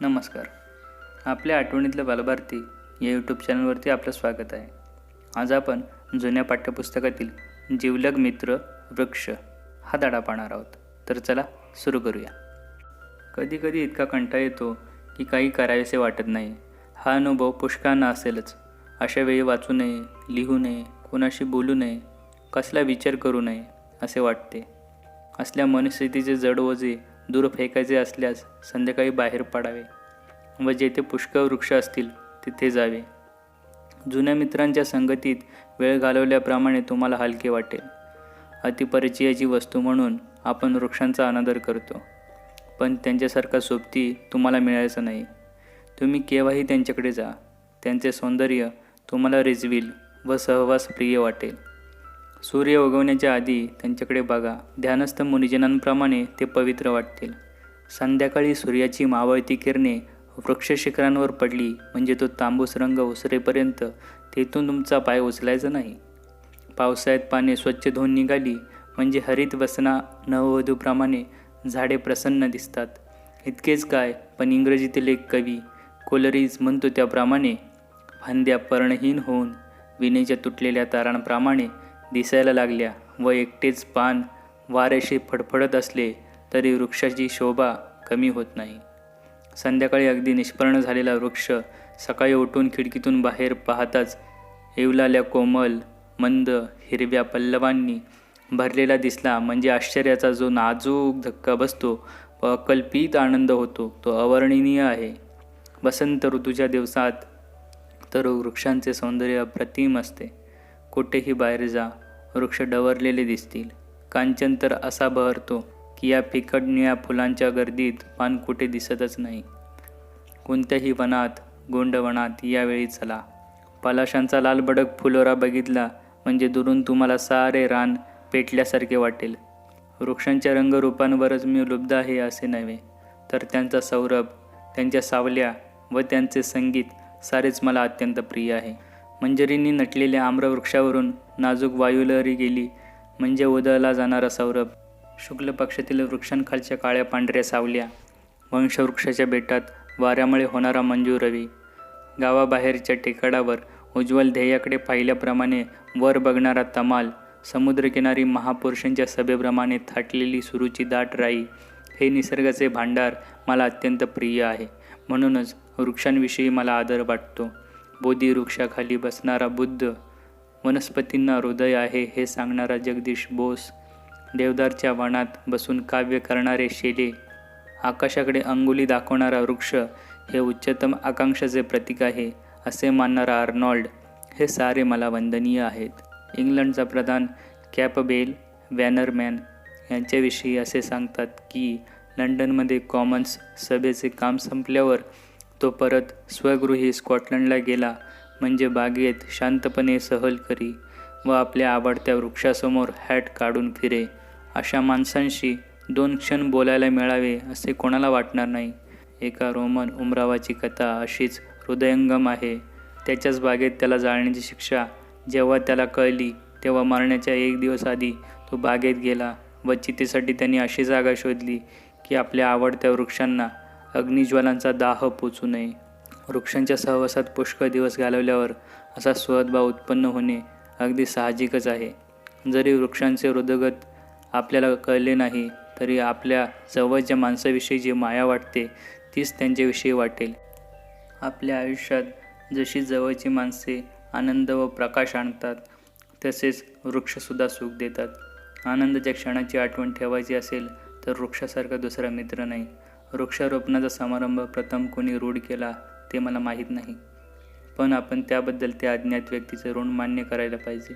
नमस्कार. आपल्या आठवणीतलं बालभारती या यूट्यूब चॅनलवरती आपलं स्वागत आहे. आज आपण जुन्या पाठ्यपुस्तकातील जिवलग मित्र वृक्ष हा धडा पाहणार आहोत. तर चला सुरू करूया. कधीकधी इतका कंटाळा येतो की काही करावेसे वाटत नाही. हा अनुभव पुष्कांना असेलच. अशा वेळी वाचू नये लिहू नये कोणाशी बोलू नये कसला विचार करू नये असे वाटते. असल्या मनस्थितीचे जड ओझे दूर फेकायचे असल्यास संध्याकाळी बाहेर पडावे व जेथे पुष्कळ वृक्ष असतील तिथे जावे. जुन्या मित्रांच्या संगतीत वेळ घालवल्याप्रमाणे तुम्हाला हलके वाटेल अतिपरिचयाची वस्तू म्हणून आपण वृक्षांचा अनादर करतो. पण त्यांच्यासारखा सोबती तुम्हाला मिळायचं नाही. तुम्ही केव्हाही त्यांच्याकडे जा. त्यांचे सौंदर्य तुम्हाला रिजवील व सहवास प्रिय वाटेल. सूर्य उगवण्याच्या आधी त्यांच्याकडे बघा ध्यानस्थ मुनिजनांप्रमाणे ते पवित्र वाटतील. संध्याकाळी सूर्याची मावळती किरणे वृक्ष शिखरांवर पडली म्हणजे तो तांबूस रंग उसरेपर्यंत तेथून तुमचा पाय उचलायचा नाही. पावसाळ्यात पाने स्वच्छ धुवून निघाली म्हणजे हरित वसना नववधूप्रमाणे झाडे प्रसन्न दिसतात. इतकेच काय पण इंग्रजीतील एक कवी कोलरीज म्हणतो त्याप्रमाणे फांद्या पर्णहीन होऊन विणेच्या तुटलेल्या तारांप्रमाणे दिसायला लागल्या व एकटेच पान वाऱ्याशी फडफडत असले तरी वृक्षाची शोभा कमी होत नाही. संध्याकाळी अगदी निष्पर्ण झालेला वृक्ष सकाळी उठून खिडकीतून बाहेर पाहताच येवलाल्या कोमल मंद हिरव्या पल्लवांनी भरलेला दिसला. म्हणजे आश्चर्याचा जो नाजूक धक्का बसतो व अकल्पित आनंद होतो तो अवर्णनीय आहे. वसंत ऋतूच्या दिवसात तर वृक्षांचे सौंदर्य अप्रतिम असते. कुठेही बाहेर जा वृक्ष डवरलेले दिसतील. कांचन तर असा बहरतो की या फिकट निळ्या फुलांच्या गर्दीत पान कुठे दिसतच नाही. कोणत्याही वनात गोंडवनात यावेळी चला. पलाशांचा लालबडक फुलोरा बघितला म्हणजे दुरून तुम्हाला सारे रान पेटल्यासारखे वाटेल. वृक्षांच्या रंगरूपांवरच मी लुब्ध आहे असे नव्हे तर त्यांचा सौरभ त्यांच्या सावल्या व त्यांचे संगीत सारेच मला अत्यंत प्रिय आहे. मंजरींनी नटलेल्या आम्रवृक्षावरून नाजूक वायुलहरी गेली. म्हणजे उदळला जाणारा सौरभ. शुक्ल पक्षातील वृक्षांखालच्या काळ्या पांढऱ्या सावल्या. वंशवृक्षाच्या बेटात वाऱ्यामुळे होणारा मंजू रवी. गावाबाहेरच्या टेकडावर उज्ज्वल ध्येयाकडे पाहिल्याप्रमाणे वर बघणारा तमाल समुद्रकिनारी महापुरुषांच्या सभेप्रमाणे थाटलेली सुरूची दाट राई हे निसर्गाचे भांडार मला अत्यंत प्रिय आहे. म्हणूनच वृक्षांविषयी मला आदर वाटतो. बोधी वृक्षाखाली बसणारा बुद्ध वनस्पतींना हृदय आहे हे सांगणारा जगदीश बोस देवदारच्या वनात बसून काव्य करणारे शेले आकाशाकडे अंगुली दाखवणारा वृक्ष हे उच्चतम आकांक्षाचे प्रतीक आहे असे मानणारा आर्नॉल्ड हे सारे मला वंदनीय आहेत. इंग्लंडचा प्रधान कॅपबेल वॅनरमॅन यांच्याविषयी असे सांगतात की लंडनमध्ये कॉमन्स सभेचे काम संपल्यावर तो परत स्वगृही स्कॉटलंडला गेला म्हणजे बागेत शांतपणे सहल करी व आपल्या आवडत्या वृक्षासमोर हॅट काढून फिरे. अशा माणसांशी दोन क्षण बोलायला मिळावे असे कोणाला वाटणार नाही. एका रोमन उमरावाची कथा अशीच हृदयंगम आहे. त्याच्याच बागेत त्याला जाळण्याची शिक्षा जेव्हा त्याला कळली तेव्हा मरण्याच्या एक दिवस आधी तो बागेत गेला व चितेसाठी त्यांनी अशी जागा शोधली की आपल्या आवडत्या वृक्षांना अग्निज्वालांचा दाह पोचू नये. वृक्षांच्या सहवासात पुष्कळ दिवस घालवल्यावर असा स्वदभाव उत्पन्न होणे अगदी साहजिकच आहे. जरी वृक्षांचे हृदगत आपल्याला कळले नाही तरी आपल्या जवळच्या माणसाविषयी जी माया वाटते तीच त्यांच्याविषयी वाटेल. आपल्या आयुष्यात जशी जवळची माणसे आनंद व प्रकाश आणतात तसेच वृक्षसुद्धा सुख देतात. आनंदाच्या क्षणाची आठवण ठेवायची असेल तर वृक्षासारखा दुसरा मित्र नाही. वृक्षारोपणाचा समारंभ प्रथम कोणी रूढ केला ते मला माहीत नाही. पण आपण त्याबद्दल त्या अज्ञात व्यक्तीचे ऋण मान्य करायला पाहिजे.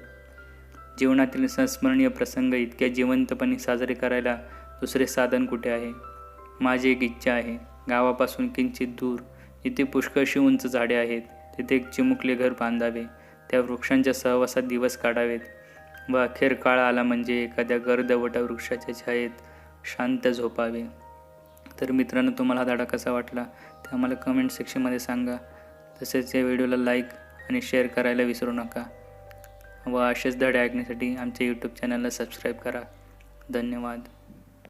जीवनातील संस्मरणीय प्रसंग इतक्या जिवंतपणे साजरे करायला दुसरे साधन कुठे आहे? माझी एक इच्छा आहे. गावापासून किंचित दूर जिथे पुष्कळशी उंच झाडे आहेत तिथे एक चिमुकले घर बांधावे त्या वृक्षांच्या सहवासात दिवस काढावेत व अखेर काळ आला म्हणजे एखाद्या गर्दवटा वृक्षाच्या छायेत शांत झोपावे. तर मित्रांनो तुम्हाला हा धडा कसा वाटला ते आम्हाला कमेंट सेक्शनमध्ये सांगा. तसेच या व्हिडिओला लाईक आणि शेअर करायला विसरू नका. व असेच धडे ऐकण्यासाठी आमच्या यूट्यूब चॅनलला सबस्क्राईब करा. धन्यवाद.